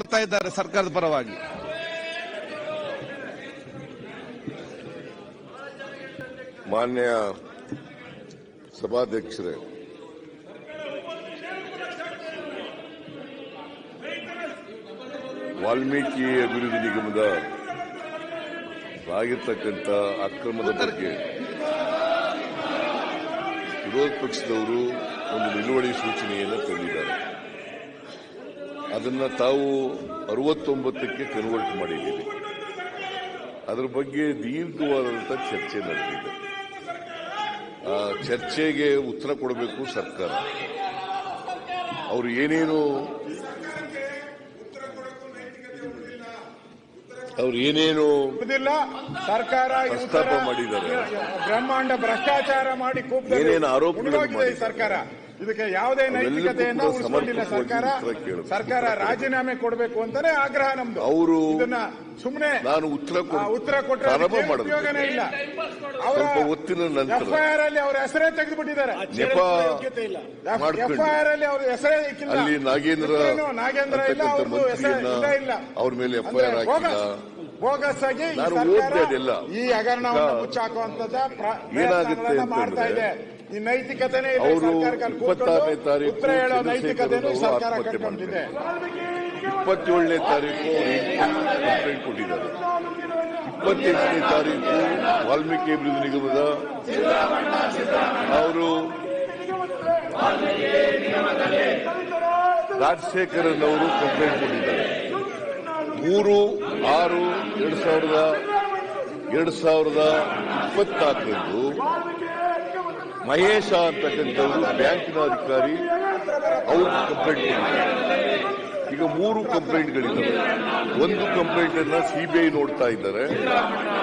ಕೊಡ್ತಾ ಇದ್ದಾರೆ ಸರ್ಕಾರದ ಪರವಾಗಿ. ಮಾನ್ಯ ಸಭಾಧ್ಯಕ್ಷರೇ ವಾಲ್ಮೀಕಿ ಅಭಿವೃದ್ಧಿ ನಿಗಮದ ಆಗಿರ್ತಕ್ಕಂಥ ಅಕ್ರಮದ ಬಗ್ಗೆ ವಿರೋಧ ಪಕ್ಷದವರು ಒಂದು ನಿಲುವಳಿ ಸೂಚನೆಯನ್ನು ತಂದಿದ್ದಾರೆ. ಅದನ್ನ ತಾವು ಅರವತ್ತೊಂಬತ್ತಕ್ಕೆ ಕನ್ವರ್ಟ್ ಮಾಡಿದ್ದೀರಿ. ಅದರ ಬಗ್ಗೆ ದೀರ್ಘವಾದಂಥ ಚರ್ಚೆ ನಡೆದಿದೆ. ಆ ಚರ್ಚೆಗೆ ಉತ್ತರ ಕೊಡಬೇಕು ಸರ್ಕಾರ. ಅವರು ಏನೇನು ಅವ್ರು ಏನೇನು ಸರ್ಕಾರ ಪ್ರಸ್ತಾಪ ಮಾಡಿದ್ದಾರೆ. ಬ್ರಹ್ಮಾಂಡ ಭ್ರಷ್ಟಾಚಾರ ಮಾಡಿ ಏನೇನು ಮುಳುಗೋಗಿದೆ ಸರ್ಕಾರ. ಇದಕ್ಕೆ ಯಾವುದೇ ನೈತಿಕತೆಯನ್ನು ಉಳಿಸಿಕೊಂಡಿಲ್ಲ. ಕೂಡ ಸರ್ಕಾರ ಸರ್ಕಾರ ರಾಜೀನಾಮೆ ಕೊಡಬೇಕು ಅಂತಾನೆ ಆಗ್ರಹ ನಮ್ದು. ಅವರು ಇದನ್ನ ಸುಮ್ಮನೆ ನಾನು ಉತ್ತರ ಉತ್ತರ ಕೊಟ್ಟರೆ ಉಪಯೋಗನೇ ಇಲ್ಲ. ಅವರ ಒತ್ತಿನ ಎಫ್ಐಆರ್ ಅಲ್ಲಿ ಅವರ ಹೆಸರೇ ತೆಗೆದುಬಿಟ್ಟಿದ್ದಾರೆ. ಎಫ್ಐಆರ್ ಅಲ್ಲಿ ಅವರ ಹೆಸರೇ ಇಕ್ಕಿಲ್ಲ. ಅಲ್ಲಿ ನಾಗೇಂದ್ರ ನಾಗೇಂದ್ರ ಇಲ್ಲ ಅವರ ಅವ್ರದ್ದು ಹೆಸರು ಇಲ್ಲ ಅವ್ರ ಮೇಲೆ ಎಫ್ಐಆರ್ ಆಗಿಲ್ಲ ಬೋಗಸ್- ಆಗಿ ಈ. ಹಗರಣವನ್ನು ಈಗ ಮುಚ್ಚಾಕುವಂತದ ಏನಾಗುತ್ತೆ ಪ್ರಯತ್ನಗಳನ್ನ ಮಾಡ್ತಾ ಇದೆ. ನೈತಿಕತೆನೇ ಈ ಕೂತ್ಕೊಂಡು ಇಪ್ಪತ್ತಾರನೇ ತಾರೀಕು ಈ ಸರ್ಕಾರ ಕಟ್ಕೊಂಡಿದೆ ಇಪ್ಪತ್ತೇಳನೇ ತಾರೀಕು ಕಂಪ್ಲೇಂಟ್ ಕೊಟ್ಟಿದ್ದಾರೆ. ಇಪ್ಪತ್ತೆಂಟನೇ ತಾರೀಕು ವಾಲ್ಮೀಕಿ ಅಭಿವೃದ್ಧಿ ನಿಗಮದ ಅವರು ರಾಜಶೇಖರನ್ ಅವರು ಕಂಪ್ಲೇಂಟ್ ಕೊಟ್ಟಿದ್ದಾರೆ. ಮೂರು ಆರು ಎರಡ್ ಸಾವಿರದ ಎರಡ್ ಸಾವಿರದ ಇಪ್ಪತ್ನಾಲ್ಕರಂದು ಮಹೇಶ ಅಂತಕ್ಕಂಥವರು ಬ್ಯಾಂಕಿನ ಅಧಿಕಾರಿ, ಅವರು ಕಂಪ್ಲೇಂಟ್ ಈಗ ಮೂರು ಕಂಪ್ಲೇಂಟ್ಗಳಿದ್ದಾವೆ ಒಂದು ಕಂಪ್ಲೇಂಟ್ ಅನ್ನ ಸಿಬಿಐ ನೋಡ್ತಾ ಇದ್ದಾರೆ.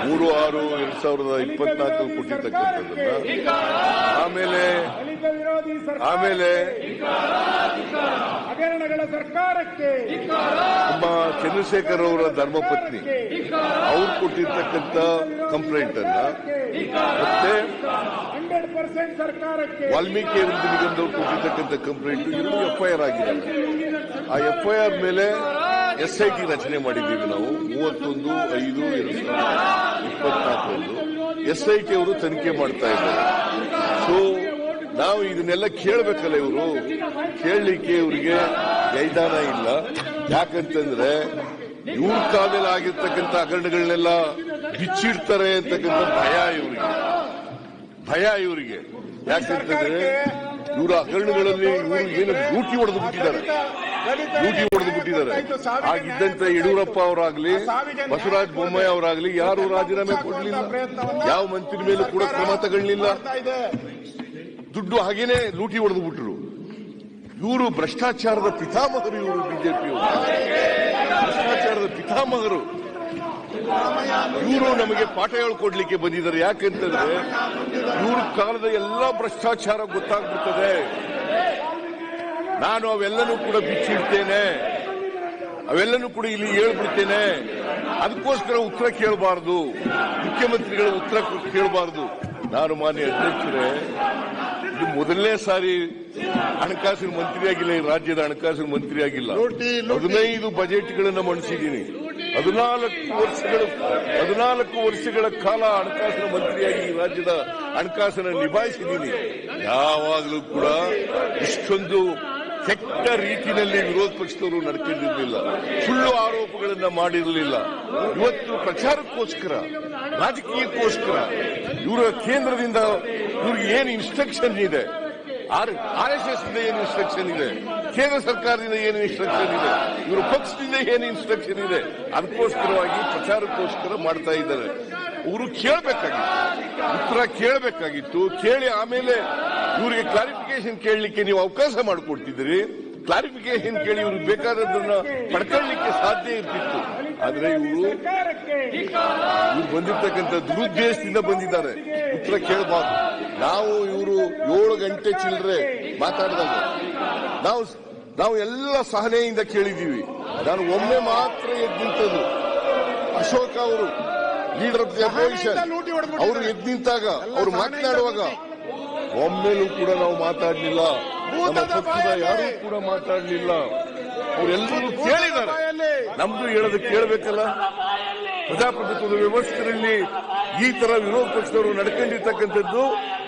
ಮೂರು ಆರು ಎರಡ್ ಸಾವಿರದ ಇಪ್ಪತ್ನಾಲ್ಕು ಕೊಟ್ಟಿರ್ತಕ್ಕಂಥದ್ದನ್ನ ಆಮೇಲೆ ಆಮೇಲೆ ಹಗರಣಗಳ ಸರ್ಕಾರಕ್ಕೆ ನಮ್ಮ ಚಂದ್ರಶೇಖರ್ ಅವರ ಧರ್ಮಪತ್ನಿ ಅವ್ರು ಕೊಟ್ಟಿರ್ತಕ್ಕಂಥ ಕಂಪ್ಲೇಂಟ್ ಅನ್ನ ಮತ್ತೆ ವಾಲ್ಮೀಕಿ ನಿಗಮದವ್ರು ಕೊಟ್ಟಿರ್ತಕ್ಕಂಥ ಕಂಪ್ಲೇಂಟ್ ಎಫ್ಐಆರ್ ಆಗಿದೆ. ಆ ಎಫ್ಐಆರ್ ಮೇಲೆ ಎಸ್ಐಟಿ ರಚನೆ ಮಾಡಿದ್ದೀವಿ ನಾವು. ಮೂವತ್ತೊಂದು, ಐದು, ಎರಡು ಸಾವಿರದ ಇಪ್ಪತ್ನಾಲ್ಕರಂದು ಟಿ ಅವರು ತನಿಖೆ ಮಾಡ್ತಾ ಇದ್ದಾರೆ. ಸೊ ನಾವು ಇದನ್ನೆಲ್ಲ ಕೇಳಬೇಕಲ್ಲ ಇವರು. ಕೇಳಲಿಕ್ಕೆ ಇವರಿಗೆ ಜೈದಾನ ಇಲ್ಲ. ಯಾಕಂತಂದ್ರೆ ಇವ್ರ ಕಾಲದಲ್ಲಿ ಆಗಿರ್ತಕ್ಕಂಥ ಹಗರಣಗಳನ್ನೆಲ್ಲ ಬಿಚ್ಚಿಡ್ತಾರೆ ಅಂತಕ್ಕಂಥ ಭಯ ಇವರಿಗೆ. ಭಯ ಇವರಿಗೆ. ಯಾಕಂತಂದ್ರೆ ಇವರ ಹಗರಣಗಳಲ್ಲಿ ಇವರು ಏನು ಡ್ಯೂಟಿ ಹೊಡೆದು ಬಿಟ್ಟಿದ್ದಾರೆ. ಲೂಟಿ ಹೊಡೆದು ಬಿಟ್ಟಿದ್ದಾರೆ. ಆಗಿದ್ದಂತ ಯಡಿಯೂರಪ್ಪ ಅವರಾಗ್ಲಿ ಬಸವರಾಜ ಬೊಮ್ಮಾಯಿ ಅವರಾಗ್ಲಿ ಯಾರು ರಾಜೀನಾಮೆ ಕೊಡಲಿಲ್ಲ. ಯಾವ ಮಂತ್ರಿ ಮೇಲೂ ಕೂಡ ಕ್ರಮ ತಗೊಳ್ಳಿಲ್ಲ. ದುಡ್ಡು ಹಾಗೇನೆ ಲೂಟಿ ಹೊಡೆದು ಬಿಟ್ಟರು ಇವರು ಭ್ರಷ್ಟಾಚಾರದ ಪಿತಾಮಹರು ಇವರು ಬಿಜೆಪಿ ಭ್ರಷ್ಟಾಚಾರದ ಪಿತಾಮಹರು. ಇವರು ನಮಗೆ ಪಾಠ ಹೇಳ್ಕೊಡ್ಲಿಕ್ಕೆ ಬಂದಿದ್ದಾರೆ. ಯಾಕೆಂತಂದ್ರೆ ಇವ್ರ ಕಾಲದ ಎಲ್ಲಾ ಭ್ರಷ್ಟಾಚಾರ ಗೊತ್ತಾಗ್ಬಿಡ್ತದೆ. ನಾನು ಅವೆಲ್ಲನೂ ಕೂಡ ಬಿಚ್ಚಿಡ್ತೇನೆ. ಅವೆಲ್ಲನೂ ಕೂಡ ಇಲ್ಲಿ ಹೇಳ್ಬಿಡ್ತೇನೆ. ಅದಕ್ಕೋಸ್ಕರ ಉತ್ತರ ಕೇಳಬಾರದು. ಮುಖ್ಯಮಂತ್ರಿಗಳ ಉತ್ತರ ಕೇಳಬಾರದು. ನಾನು ಮಾನ್ಯ ಅಧ್ಯಕ್ಷರೇ ಇದು ಮೊದಲನೇ ಸಾರಿ ಹಣಕಾಸಿನ ಮಂತ್ರಿಯಾಗಿಲ್ಲ ಈ ರಾಜ್ಯದ ಹಣಕಾಸಿನ ಮಂತ್ರಿಯಾಗಿಲ್ಲ. ಹದಿನೈದು ಬಜೆಟ್ಗಳನ್ನು ಮಂಡಿಸಿದ್ದೀನಿ. ಹದಿನಾಲ್ಕು ವರ್ಷಗಳ ಹದಿನಾಲ್ಕು ವರ್ಷಗಳ ಕಾಲ ಹಣಕಾಸಿನ ಮಂತ್ರಿಯಾಗಿ ಈ ರಾಜ್ಯದ ಹಣಕಾಸನ್ನು ನಿಭಾಯಿಸಿದ್ದೀನಿ. ಯಾವಾಗಲೂ ಕೂಡ ಇಷ್ಟೊಂದು ಕೆಟ್ಟ ರೀತಿಯಲ್ಲಿ ವಿರೋಧ ಪಕ್ಷದವರು ನಡ್ಕೊಂಡಿರಲಿಲ್ಲ. ಸುಳ್ಳು ಆರೋಪಗಳನ್ನು ಮಾಡಿರಲಿಲ್ಲ. ಇವತ್ತು ಪ್ರಚಾರಕ್ಕೋಸ್ಕರ, ರಾಜಕೀಯಕ್ಕೋಸ್ಕರ, ಇವರ ಕೇಂದ್ರದಿಂದ ಇವ್ರಿಗೆ ಏನು ಇನ್ಸ್ಟ್ರಕ್ಷನ್ ಇದೆ? ಆರ್ ಎಸ್ ಎಸ್ ಇಂದ ಏನು ಇನ್ಸ್ಟ್ರಕ್ಷನ್ ಇದೆ? ಕೇಂದ್ರ ಸರ್ಕಾರದಿಂದ ಏನು ಇನ್ಸ್ಟ್ರಕ್ಷನ್ ಇದೆ? ಇವರು ಪಕ್ಷದಿಂದ ಏನು ಇನ್ಸ್ಟ್ರಕ್ಷನ್ ಇದೆ? ಅದಕ್ಕೋಸ್ಕರವಾಗಿ ಪ್ರಚಾರಕ್ಕೋಸ್ಕರ ಮಾಡ್ತಾ ಇದ್ದಾರೆ. ಇವರು ಕೇಳಬೇಕಾಗಿತ್ತು. ಉತ್ತರ ಕೇಳಬೇಕಾಗಿತ್ತು. ಕೇಳಿ ಆಮೇಲೆ ಇವರಿಗೆ ಕ್ಲಾರಿಫಿಕೇಶನ್ ಕೇಳಲಿಕ್ಕೆ ನೀವು ಅವಕಾಶ ಮಾಡಿಕೊಡ್ತಿದ್ದೀರಿ. ಕ್ಲಾರಿಫಿಕೇಶನ್ ಕೇಳಿ ಇವ್ರಿಗೆ ಬೇಕಾದದನ್ನ ಪಡ್ಕೊಳ್ಳಿಕ್ಕೆ ಸಾಧ್ಯ ಇರ್ತಿತ್ತು. ಆದ್ರೆ ಇವರು ಇವ್ರು ಬಂದಿರ್ತಕ್ಕಂಥ ದುರುದ್ದೇಶದಿಂದ ಬಂದಿದ್ದಾರೆ. ಉತ್ತರ ಕೇಳಬಾರ್ದು. ನಾವು ಇವರು ಏಳು ಗಂಟೆ ಚಿಲ್ಲರೆ ಮಾತಾಡಿದಾಗ ನಾವು ನಾವು ಎಲ್ಲ ಸಹನೆಯಿಂದ ಕೇಳಿದ್ದೀವಿ. ನಾನು ಒಮ್ಮೆ ಮಾತ್ರ ಎದ್ದು ಅಶೋಕ ಅವರು ಲೀಡರ್ ಆಫ್ ದಿ ಅಪೋಸಿಷನ್. ಅವರು ಎದ್ ನಿಂತಾಗ ಅವರು ಮಾತನಾಡುವಾಗ ಒಮ್ಮೆಲೂ ಕೂಡ ನಾವು ಮಾತಾಡಲಿಲ್ಲ. ನಮ್ಮ ಭೂತದ ಪಕ್ಷದ ಯಾರೂ ಕೂಡ ಮಾತಾಡಲಿಲ್ಲ. ಅವರೆಲ್ಲರೂ ಕೇಳಿದ್ದಾರೆ. ನಮ್ದು ಹೇಳೋದು ಕೇಳಬೇಕಲ್ಲ? ಪ್ರಜಾಪ್ರಭುತ್ವದ ವ್ಯವಸ್ಥೆಯಲ್ಲಿ ಈ ತರ ವಿರೋಧ ಪಕ್ಷದವರು ನಡ್ಕೊಂಡಿರ್ತಕ್ಕಂಥದ್ದು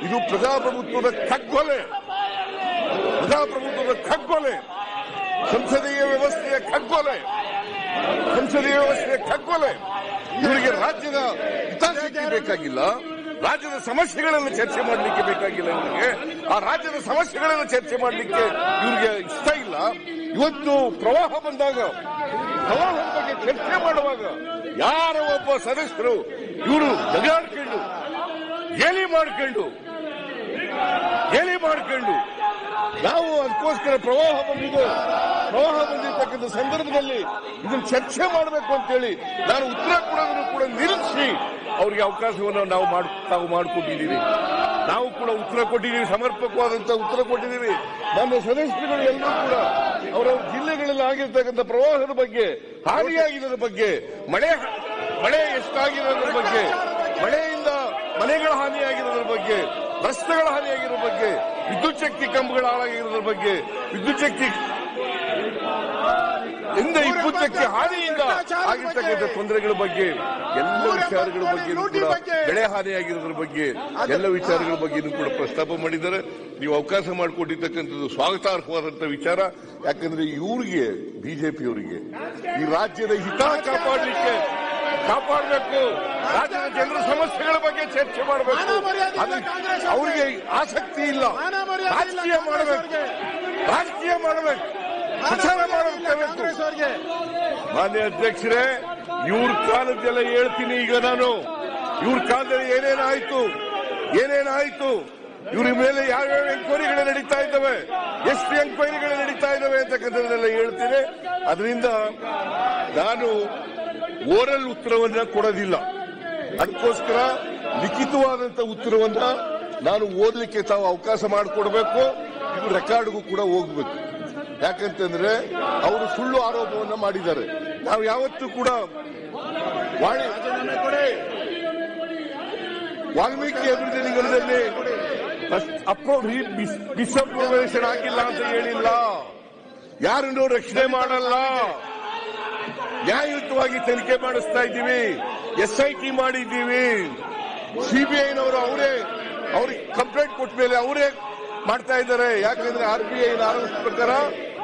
ಇದು ಪ್ರಜಾಪ್ರಭುತ್ವದ ಕಗ್ಗೊಲೆ ಪ್ರಜಾಪ್ರಭುತ್ವದ ಕಗ್ಗೊಲೆ ಸಂಸದೀಯ ವ್ಯವಸ್ಥೆಯ ಕಗ್ಗೊಲೆ ಸಂಸದೀಯ ವ್ಯವಸ್ಥೆಯ ಕಗ್ಗೊಲೆ ಇವರಿಗೆ ರಾಜ್ಯದ ಹಿತಾಸಕ್ತಿ ಬೇಕಾಗಿಲ್ಲ? ರಾಜ್ಯದ ಸಮಸ್ಯೆಗಳನ್ನು ಚರ್ಚೆ ಮಾಡಲಿಕ್ಕೆ ಬೇಕಾಗಿಲ್ಲ ಇವರಿಗೆ. ಆ ರಾಜ್ಯದ ಸಮಸ್ಯೆಗಳನ್ನು ಚರ್ಚೆ ಮಾಡಲಿಕ್ಕೆ ಇವರಿಗೆ ಇಷ್ಟ ಇಲ್ಲ. ಇವತ್ತು ಪ್ರವಾಹ ಬಂದಾಗ ಪ್ರವಾಹ ಬಗ್ಗೆ ಚರ್ಚೆ ಮಾಡುವಾಗ ಯಾರ ಒಬ್ಬ ಸದಸ್ಯರು ಇವರು ಜಗಾಡ್ಕೊಂಡು ಗೇಲಿ ಮಾಡ್ಕೊಂಡು ಗೇಲಿ ಮಾಡ್ಕೊಂಡು, ನಾವು ಅದಕ್ಕೋಸ್ಕರ ಪ್ರವಾಹ ಬಂದಿದೆ. ಪ್ರವಾಹ ಬಂದಿರತಕ್ಕಂಥ ಸಂದರ್ಭದಲ್ಲಿ ಇದನ್ನು ಚರ್ಚೆ ಮಾಡಬೇಕು ಅಂತೇಳಿ ನಾನು ಉತ್ತರ ಕೂಡ ನಿಲ್ಲಿಸಿ ಅವರಿಗೆ ಅವಕಾಶವನ್ನು ನಾವು ತಾವು ಮಾಡಿಕೊಟ್ಟಿದ್ದೀವಿ. ನಾವು ಕೂಡ ಉತ್ತರ ಕೊಟ್ಟಿದ್ದೀವಿ ಸಮರ್ಪಕವಾದಂತಹ ಉತ್ತರ ಕೊಟ್ಟಿದ್ದೀವಿ. ನಮ್ಮ ಸದಸ್ಯರುಗಳು ಎಲ್ಲರೂ ಕೂಡ ಅವರ ಜಿಲ್ಲೆಗಳಲ್ಲಿ ಆಗಿರ್ತಕ್ಕಂಥ ಪ್ರವಾಹದ ಬಗ್ಗೆ, ಹಾನಿಯಾಗಿರೋದ್ರ ಬಗ್ಗೆ, ಮಳೆ ಮಳೆ ಎಷ್ಟಾಗಿರೋದ್ರ ಬಗ್ಗೆ, ಮಳೆಯಿಂದ ಮನೆಗಳ ಹಾನಿಯಾಗಿರೋದ್ರ ಬಗ್ಗೆ, ರಸ್ತೆಗಳ ಹಾನಿಯಾಗಿರೋ ಬಗ್ಗೆ ವಿದ್ಯುಚ್ಛಕ್ತಿ ಕಂಬಗಳ ಹಾಳಾಗಿರೋದ್ರ ಬಗ್ಗೆ, ವಿದ್ಯುತ್ ಶಕ್ತಿ ಇಂದ ಇಪ್ಪತ್ತಕ್ಕೆ ಹಾನಿಯಿಂದ ಆಗಿರ್ತಕ್ಕಂಥ ತೊಂದರೆಗಳ ಬಗ್ಗೆ ಎಲ್ಲ ವಿಚಾರಗಳ ಬಗ್ಗೆ ಕೂಡ ಬೆಳೆ ಹಾನಿಯಾಗಿರೋದ್ರ ಬಗ್ಗೆ ಎಲ್ಲ ವಿಚಾರಗಳ ಬಗ್ಗೆ ಕೂಡ ಪ್ರಸ್ತಾಪ ಮಾಡಿದ್ದಾರೆ. ನೀವು ಅವಕಾಶ ಮಾಡಿಕೊಟ್ಟಿರ್ತಕ್ಕಂಥದ್ದು ಸ್ವಾಗತಾರ್ಹವಾದಂತಹ ವಿಚಾರ. ಯಾಕಂದ್ರೆ ಇವರಿಗೆ ಬಿಜೆಪಿಯವರಿಗೆ ಈ ರಾಜ್ಯದ ಹಿತ ಕಾಪಾಡಲಿಕ್ಕೆ ಕಾಪಾಡಬೇಕು. ರಾಜ್ಯದ ಜನರ ಸಮಸ್ಯೆಗಳ ಬಗ್ಗೆ ಚರ್ಚೆ ಮಾಡಬೇಕು. ಅವರಿಗೆ. ಆಸಕ್ತಿ ಇಲ್ಲ. ರಾಜಕೀಯ ಮಾಡಬೇಕು. ರಾಜಕೀಯ ಮಾಡಬೇಕು. ಪ್ರಚಾರ ಮಾಡಬೇಕು ಮಾನ್ಯ ಅಧ್ಯಕ್ಷರೇ, ಇವ್ರ ಕಾಲದ್ದೆಲ್ಲ ಹೇಳ್ತೀನಿ ಈಗ ನಾನು. ಇವ್ರ ಕಾಲದಲ್ಲಿ ಏನೇನಾಯ್ತು ಏನೇನಾಯ್ತು ಇವ್ರ ಮೇಲೆ ಯಾವ್ಯಾವ ಎಂಕ್ವೈರಿಗಳು ನಡೀತಾ ಇದ್ದಾವೆ? ಎಷ್ಟು ಎಂಕ್ವೈರಿಗಳು ನಡೀತಾ ಇದ್ದಾವೆ ಅಂತಕ್ಕಂಥದ್ದೆಲ್ಲ ಹೇಳ್ತೀನಿ. ಅದರಿಂದ ನಾನು ಓರಲ್ ಉತ್ತರವನ್ನ ಕೊಡೋದಿಲ್ಲ. ಅದಕ್ಕೋಸ್ಕರ ಲಿಖಿತವಾದಂತ ಉತ್ತರವನ್ನ ನಾನು ಓದಲಿಕ್ಕೆ ತಾವು ಅವಕಾಶ ಮಾಡಿಕೊಡ್ಬೇಕು. ಇದು ರೆಕಾರ್ಡ್ಗೂ ಕೂಡ ಹೋಗ್ಬೇಕು. ಯಾಕಂತಂದ್ರೆ ಅವರು ಸುಳ್ಳು ಆರೋಪವನ್ನು ಮಾಡಿದ್ದಾರೆ. ನಾವು ಯಾವತ್ತೂ ಕೂಡ ವಾಲ್ಮೀಕಿ ಅಭಿವೃದ್ಧಿ ನಿಗಮದಲ್ಲಿ ಅಪ್ರೂವ್ ಆಗಿಲ್ಲ ಅಂತ ಹೇಳಿಲ್ಲ. ಯಾರನ್ನು ರಕ್ಷಣೆ ಮಾಡಲ್ಲ. ನ್ಯಾಯಯುತವಾಗಿ ತನಿಖೆ ಮಾಡಿಸ್ತಾ ಇದ್ದೀವಿ. ಎಸ್ಐಟಿ ಮಾಡಿದ್ದೀವಿ. ಸಿಬಿಐನವರು ಅವರೇ ಅವ್ರಿಗೆ ಕಂಪ್ಲೇಂಟ್ ಕೊಟ್ಟ ಮೇಲೆ ಅವರೇ ಮಾಡ್ತಾ ಇದ್ದಾರೆ. ಯಾಕಂದ್ರೆ ಆರ್ ಬಿ ಪ್ರಕಾರ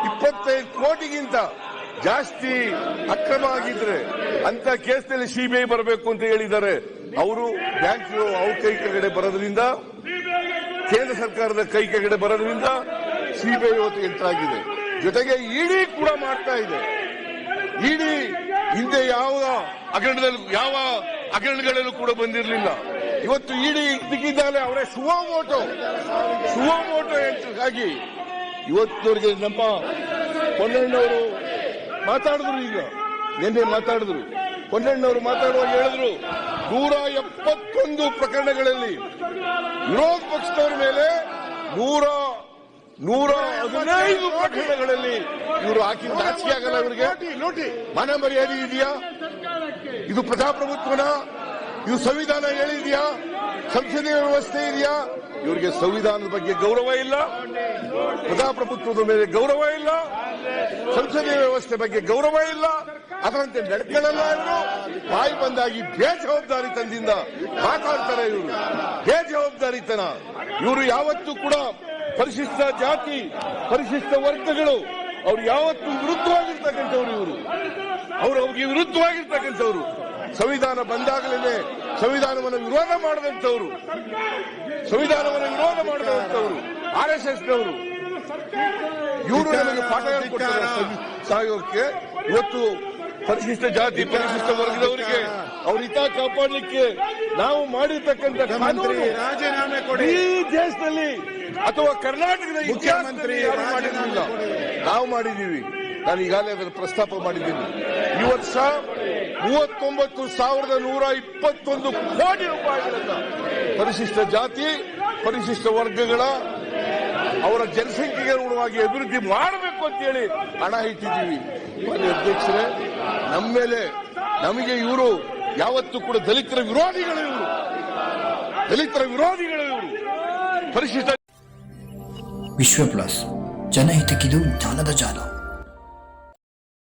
ಇಪ್ಪತ್ತೈದು ಕೋಟಿಗಿಂತ ಜಾಸ್ತಿ ಅಕ್ರಮ ಆಗಿದ್ರೆ ಅಂತ ಕೇಸ್ನಲ್ಲಿ ಸಿಬಿಐ ಬರಬೇಕು ಅಂತ ಹೇಳಿದ್ದಾರೆ. ಅವರು ಬ್ಯಾಂಕ್ ಅವ್ರ ಕೈ ಕೆಳಗಡೆ ಬರೋದ್ರಿಂದ, ಕೇಂದ್ರ ಸರ್ಕಾರದ ಕೈ ಕೆಳಗಡೆ ಬರೋದ್ರಿಂದ ಸಿಬಿಐ ಇವತ್ತು ಎಂತಾಗಿದೆ ಜೊತೆಗೆ ಇಡಿ ಕೂಡ ಮಾಡ್ತಾ ಇದೆ. ಇಡಿ ಹಿಂದೆ ಯಾವ ಹಗರಣದಲ್ಲಿ, ಯಾವ ಹಗರಣಗಳಲ್ಲೂ ಕೂಡ ಬಂದಿರಲಿಲ್ಲ. ಇವತ್ತು ಇಡಿ ದಿಕ್ಕಿದ್ದಾಲೆ ಅವರೇ ಸುವಮೋಟೋ ಸುವಮೋಟೋ ಎಂಟ್ರಾಗಿ ಇವತ್ತಿನವರಿಗೆ ನಮ್ಮ ಪೊನ್ನಣ್ಣವರು ಮಾತಾಡಿದ್ರು ಈಗ. ನಿನ್ನೆ ಮಾತಾಡಿದ್ರು. ಪೊನ್ನಣ್ಣವರು ಮಾತಾಡುವಾಗ ಹೇಳಿದ್ರು, ನೂರ ಎಪ್ಪತ್ತೊಂದು ಪ್ರಕರಣಗಳಲ್ಲಿ ವಿರೋಧ ಪಕ್ಷದವರ ಮೇಲೆ ನೂರ ನೂರ ಹದಿನೈದು ಪ್ರಕರಣಗಳಲ್ಲಿ ಇವರು ಹಾಕಿ ನಾಚಿಕೆ ಆಗಲ್ಲ ಇವರಿಗೆ. ಮನ ಮರ್ಯಾದೆ ಇದೆಯಾ? ಇದು ಪ್ರಜಾಪ್ರಭುತ್ವನ? ಇದು ಸಂವಿಧಾನ ಹೇಳಿದೆಯಾ? ಸಂಸದೀಯ ವ್ಯವಸ್ಥೆ ಇದೆಯಾ? ಇವರಿಗೆ ಸಂವಿಧಾನದ ಬಗ್ಗೆ ಗೌರವ ಇಲ್ಲ. ಪ್ರಜಾಪ್ರಭುತ್ವದ ಮೇಲೆ ಗೌರವ ಇಲ್ಲ. ಸಂಸದೀಯ ವ್ಯವಸ್ಥೆ ಬಗ್ಗೆ ಗೌರವ ಇಲ್ಲ. ಅದರಂತೆ ನಡ್ಕೊಳ್ಳಲ್ಲ ಇವರು. ಬಾಯಿ ಬಂದಾಗಿ ಬೇಜವಾಬ್ದಾರಿತನದಿಂದ ಮಾತಾಡ್ತಾರೆ ಇವರು. ಬೇಜವಾಬ್ದಾರಿತನ ಇವರು ಯಾವತ್ತೂ ಕೂಡ ಪರಿಶಿಷ್ಟ ಜಾತಿ, ಪರಿಶಿಷ್ಟ ವರ್ಗಗಳು, ಅವ್ರು ಯಾವತ್ತೂ ವಿರುದ್ಧವಾಗಿರ್ತಕ್ಕಂಥವ್ರು ಇವರು. ಅವರು ಅವ್ರಿಗೆ ವಿರುದ್ಧವಾಗಿರ್ತಕ್ಕಂಥವ್ರು. ಸಂವಿಧಾನ ಬಂದಾಗಲೇ ಸಂವಿಧಾನವನ್ನು ವಿರೋಧ ಮಾಡಿದಂಥವರು. ಸಂವಿಧಾನವನ್ನು ವಿರೋಧ ಮಾಡಿದಂಥವರು. R S ಎಸ್ನವರು. ಇವರು ನಮಗೆ ಪಾಠ ಸಹಯೋಗಕ್ಕೆ ಇವತ್ತು ಪರಿಶಿಷ್ಟ ಜಾತಿ ಪರಿಶಿಷ್ಟ ವರ್ಗದವರಿಗೆ ಅವ್ರ ಹಿತ ಕಾಪಾಡಲಿಕ್ಕೆ ನಾವು ಮಾಡಿರ್ತಕ್ಕಂಥ ಮಂತ್ರಿ ರಾಜೀನಾಮೆ ಕೊಡಿ. ಈ ದೇಶದಲ್ಲಿ ಅಥವಾ ಕರ್ನಾಟಕದ ಮುಖ್ಯಮಂತ್ರಿ ನಾವು ಮಾಡಿದ್ದೀವಿ. ನಾನು ಈಗಾಗಲೇ ಅದನ್ನು ಪ್ರಸ್ತಾಪ ಮಾಡಿದ್ದೀನಿ. ಈ ವರ್ಷ ಮೂವತ್ತೊಂಬತ್ತು ಸಾವಿರದ ನೂರ ಇಪ್ಪತ್ತೊಂದು ಕೋಟಿ ರೂಪಾಯಿಗಳನ್ನ ಪರಿಶಿಷ್ಟ ಜಾತಿ, ಪರಿಶಿಷ್ಟ ವರ್ಗಗಳ, ಅವರ ಜನಸಂಖ್ಯೆಗೆ ಅನುಗುಣವಾಗಿ ಅಭಿವೃದ್ಧಿ ಮಾಡಬೇಕು ಅಂತೇಳಿ ಹಣ ಇಟ್ಟಿದ್ದೀವಿ. ಅಧ್ಯಕ್ಷರೇ, ನಮ್ಮ ಮೇಲೆ ನಮಗೆ ಇವರು ಯಾವತ್ತೂ ಕೂಡ ದಲಿತರ ವಿರೋಧಿಗಳು ಇವರು. ದಲಿತರ ವಿರೋಧಿಗಳು ಇವರು. ಪರಿಶಿಷ್ಟ ವಿಶ್ವ ಪ್ಲಸ್ ಜನಹಿತಕ್ಕಿದು ಜ್ಞಾನದ ಜಾಲ.